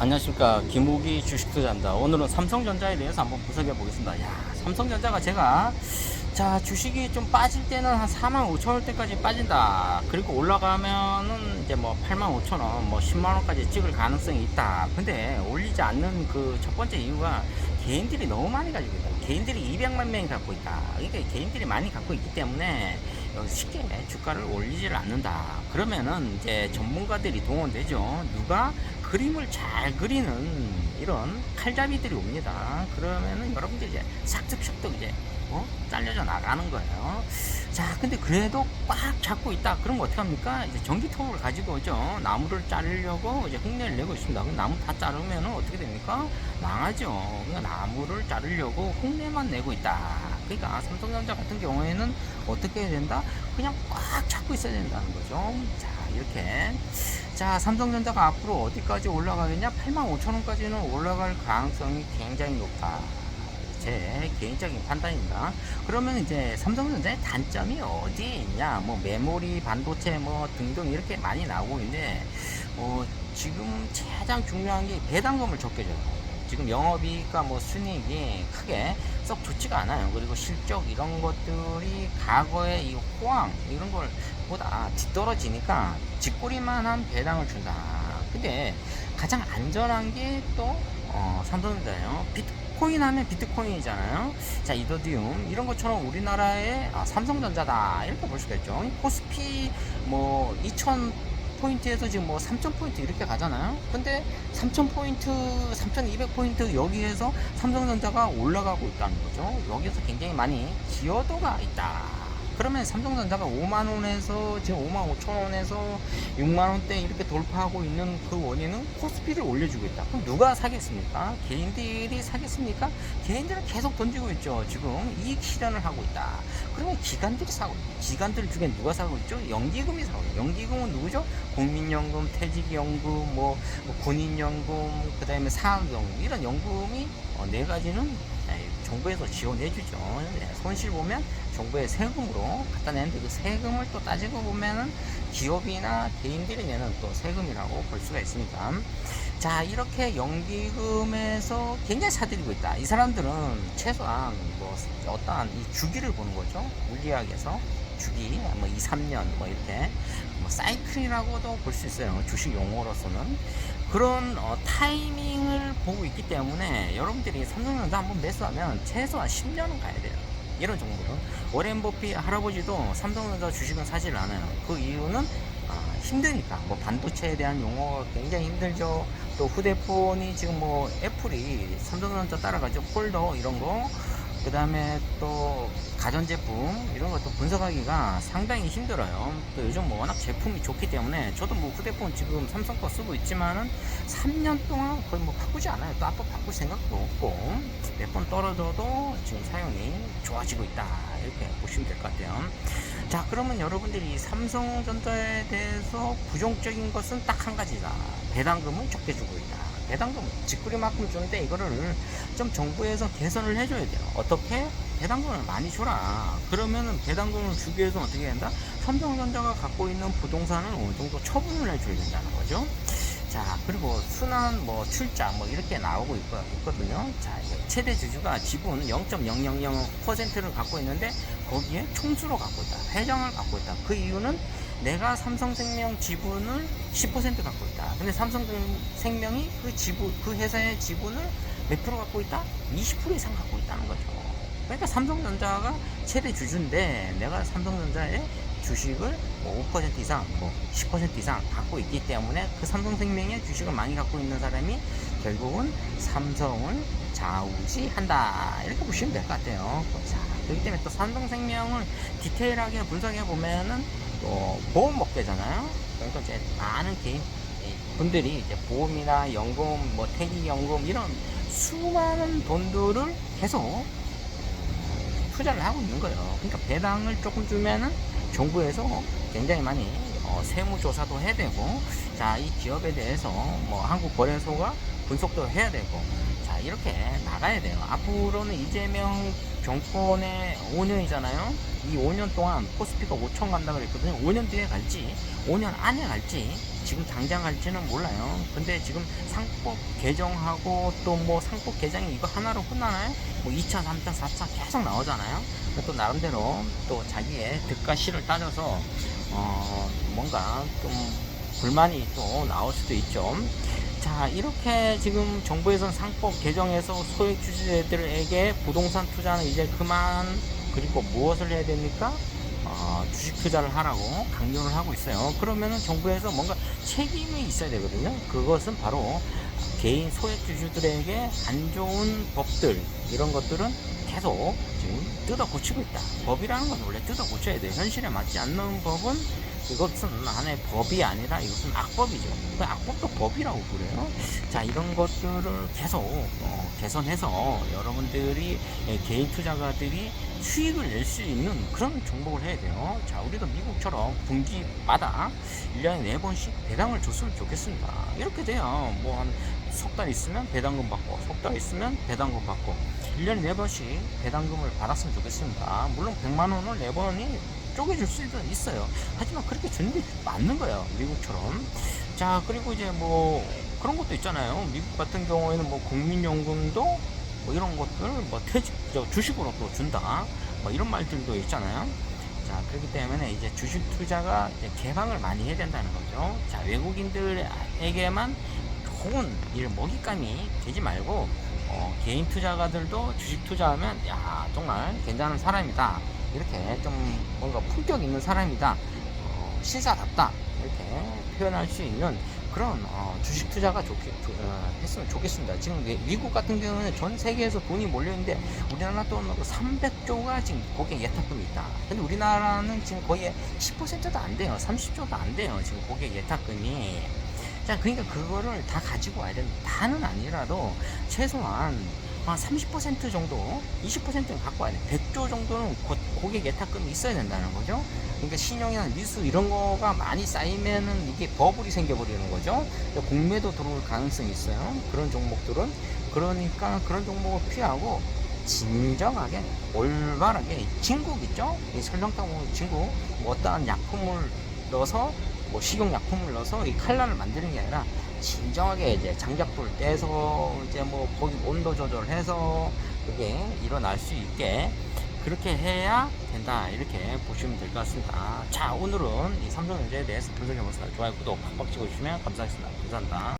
안녕하십니까. 김우기 주식투자입니다. 오늘은 삼성전자에 대해서 한번 분석해 보겠습니다. 야 삼성전자가 제가 자 주식이 좀 빠질 때는 한 4만 5천 원 대까지 빠진다. 그리고 올라가면은 이제 뭐 8만 5천 원 뭐 10만 원까지 찍을 가능성이 있다. 근데 올리지 않는 그 첫 번째 이유가 개인들이 너무 많이 가지고 있다. 개인들이 200만 명이 갖고 있다. 그러니까 개인들이 많이 갖고 있기 때문에 쉽게 주가를 올리지를 않는다. 그러면은 이제 전문가들이 동원되죠. 누가 그림을 잘 그리는 이런 칼잡이들이 옵니다. 그러면은 여러분들 이제 싹둑싹둑 이제 어? 잘려져 나가는 거예요. 자, 근데 그래도 꽉 잡고 있다. 그럼 어떻게 합니까? 이제 전기통을 가지고 오죠. 나무를 자르려고 이제 흉내를 내고 있습니다. 그럼 나무 다 자르면은 어떻게 됩니까? 망하죠. 그러니까 나무를 자르려고 흉내만 내고 있다. 그러니까 삼성전자 같은 경우에는 어떻게 해야 된다? 그냥 꽉 잡고 있어야 된다는 거죠. 자, 이렇게. 자, 삼성전자가 앞으로 어디까지 올라가겠냐? 8만 5천 원까지는 올라갈 가능성이 굉장히 높다. 제 개인적인 판단입니다. 그러면 이제 삼성전자의 단점이 어디에 있냐? 뭐 메모리, 반도체 뭐 등등 이렇게 많이 나오고 있는데 어, 지금 가장 중요한 게 배당금을 적게 줘요. 지금 영업이익과 뭐 순이익이 크게 썩 좋지가 않아요. 그리고 실적 이런 것들이 과거의 이 호황 이런 걸 보다 뒤떨어지니까 쥐꼬리만한 배당을 준다. 근데 가장 안전한 게또 어, 삼성전자예요. 비트코인 하면 비트코인이잖아요. 자, 이더디움 이런 것처럼 우리나라의 아, 삼성전자다 이렇게 볼 수가 있죠. 코스피 뭐2000 포인트에서 지금 뭐 3000포인트 이렇게 가잖아요. 근데 3000포인트, 3200 포인트 여기에서 삼성전자가 올라가고 있다는 거죠. 여기서 굉장히 많이 기여도가 있다. 그러면 삼성전자가 5만원에서 지금 5만 5천원에서 6만원대 이렇게 돌파하고 있는 그 원인은 코스피를 올려주고 있다. 그럼 누가 사겠습니까? 개인들이 사겠습니까? 개인들은 계속 던지고 있죠. 지금 이익 실현을 하고 있다. 그러면 기관들이 사고, 기관들 중에 누가 사고 있죠? 연기금이 사고 있죠. 연기금은 누구죠? 국민연금, 퇴직연금, 뭐, 뭐 군인연금, 그 다음에 사학연금, 이런 연금이 어, 네 가지는 네, 정부에서 지원해주죠. 네, 손실 보면 정부의 세금으로 갖다 내는데 그 세금을 또 따지고 보면은 기업이나 개인들이 내는 또 세금이라고 볼 수가 있습니다. 자, 이렇게 연기금에서 굉장히 사들이고 있다. 이 사람들은 최소한 뭐 어떠한 이 주기를 보는 거죠. 물리학에서 주기, 뭐 2, 3년 뭐 이렇게 뭐 사이클이라고도 볼 수 있어요. 주식 용어로서는. 그런 어, 타이밍을 보고 있기 때문에 여러분들이 삼성전자 한번 매수하면 최소한 10년은 가야 돼요. 이런 정도로. 워렌 버피 할아버지도 삼성전자 주식은 사질 않아요. 그 이유는 아, 힘드니까. 뭐 반도체에 대한 용어가 굉장히 힘들죠. 또 휴대폰이 지금 뭐 애플이 삼성전자 따라가죠. 폴더 이런 거. 그 다음에 또 가전제품 이런 것도 분석하기가 상당히 힘들어요. 또 요즘 뭐 워낙 제품이 좋기 때문에 저도 뭐 휴대폰 지금 삼성 거 쓰고 있지만은 3년 동안 거의 뭐 바꾸지 않아요. 또 앞으로 바꿀 생각도 없고 몇 번 떨어져도 지금 사용이 좋아지고 있다. 이렇게 보시면 될 것 같아요. 자, 그러면 여러분들이 삼성전자에 대해서 부정적인 것은 딱 한 가지다. 배당금은 적게 주고 있다. 배당금은 직구리만큼 주는데 이거를 좀 정부에서 개선을 해줘야 돼요. 어떻게? 배당금을 많이 줘라. 그러면은 배당금을 주기 위해서 어떻게 된다? 삼성전자가 갖고 있는 부동산을 어느 정도 처분을 해줘야 된다는 거죠. 자, 그리고 순환 뭐 출자 뭐 이렇게 나오고 있, 있거든요. 자, 최대 주주가 지분 0.000%를 갖고 있는데 거기에 총수로 갖고 있다. 회장을 갖고 있다. 그 이유는 내가 삼성생명 지분을 10% 갖고 있다. 근데 삼성생명이 그 지분, 그 회사의 지분을 몇 프로 갖고 있다? 20% 이상 갖고 있다는 거죠. 그러니까 삼성전자가 최대 주주인데 내가 삼성전자의 주식을 뭐 5% 이상, 뭐 10% 이상 갖고 있기 때문에 그 삼성생명의 주식을 많이 갖고 있는 사람이 결국은 삼성을 좌우지한다 이렇게 보시면 될 것 같아요. 자, 그렇기 때문에 또 삼성생명을 디테일하게 분석해 보면은 또 보험 업계잖아요. 그러니까 이제 많은 개인 분들이 이제 보험이나 연금, 뭐 퇴직연금 이런 수많은 돈들을 계속 투자를 하고 있는 거예요. 그러니까 배당을 조금 주면은 정부에서 굉장히 많이 어, 세무조사도 해야 되고, 자, 이 기업에 대해서 뭐 한국거래소가 분석도 해야 되고, 자, 이렇게 나가야 돼요. 앞으로는 이재명 정권의 5년이잖아요. 이 5년 동안 코스피가 5천 간다 그랬거든요. 5년 뒤에 갈지, 5년 안에 갈지, 지금 당장 할지는 몰라요. 근데 지금 상법 개정하고 또 뭐 상법 개정이 이거 하나로 끝나나요? 뭐 2차, 3차, 4차 계속 나오잖아요. 또 나름대로 또 자기의 득과 실을 따져서 어 뭔가 좀 불만이 또 나올 수도 있죠. 자, 이렇게 지금 정부에서는 상법 개정해서 소액 주주들에게 부동산 투자는 이제 그만 그리고 무엇을 해야 됩니까? 어, 주식 투자를 하라고 강요를 하고 있어요. 그러면은 정부에서 뭔가 책임이 있어야 되거든요. 그것은 바로 개인 소액 주주들에게 안 좋은 법들 이런 것들은 계속 지금 뜯어 고치고 있다. 법이라는 건 원래 뜯어 고쳐야 돼. 현실에 맞지 않는 법은 이것은 하나의 법이 아니라 이것은 악법이죠. 그 악법도 법이라고 그래요. 자, 이런 것들을 계속 어, 개선해서 여러분들이 예, 개인 투자가들이 수익을 낼 수 있는 그런 종목을 해야 돼요. 자, 우리도 미국처럼 분기마다 1년에 4번씩 배당을 줬으면 좋겠습니다. 이렇게 돼요. 뭐 한 석 달 있으면 배당금 받고, 석 달 있으면 배당금 받고, 1년에 4번씩 배당금을 받았으면 좋겠습니다. 물론 100만 원을 4번이 쪼개줄 수도 있어요. 하지만 그렇게 주는 게 맞는 거예요. 미국처럼. 자, 그리고 이제 뭐 그런 것도 있잖아요. 미국 같은 경우에는 뭐 국민연금도 뭐 이런 것들 뭐 퇴직, 저 주식으로 또 준다. 뭐 이런 말들도 있잖아요. 자, 그렇기 때문에 이제 주식 투자가 이제 개방을 많이 해야 된다는 거죠. 자, 외국인들에게만 좋은 일 먹잇감이 되지 말고 어, 개인 투자가들도 주식 투자하면 야 정말 괜찮은 사람이다 이렇게 좀 뭔가 품격 있는 사람이다 어, 신사답다 이렇게 표현할 수 있는 그런 어, 주식 투자가 좋게 좋- 어, 했으면 좋겠습니다. 지금 미- 미국 같은 경우는 전 세계에서 돈이 몰려 있는데 우리나라 돈으로 300조가 지금 고객 예탁금이 있다. 근데 우리나라는 지금 거의 10%도 안 돼요. 30조도 안 돼요. 지금 고객 예탁금이. 자, 그러니까 그거를 다 가지고 와야 되는 다는 아니라도 최소한 한30% 정도, 20%는 갖고 와야 돼. 100조 정도는 고, 고객 예탁금이 있어야 된다는 거죠. 그러니까 신용이나 미수 이런 거가 많이 쌓이면은 이게 버블이 생겨버리는 거죠. 공매도 들어올 가능성이 있어요. 그런 종목들은. 그러니까 그런 종목을 피하고 진정하게 올바르게 진국 있죠? 이 설렁탕 진국 뭐 어떠한 약품을 넣어서 뭐 식용약품을 넣어서 이 칼날을 만드는 게 아니라 진정하게 이제 장작불 떼서 이제 뭐 거기 온도 조절해서 그게 일어날 수 있게 그렇게 해야 된다 이렇게 보시면 될 것 같습니다. 자 오늘은 이 삼성전자에 대해서 분석해봤습니다. 좋아요 구독 팍팍 찍어주시면 감사하겠습니다. 감사합니다.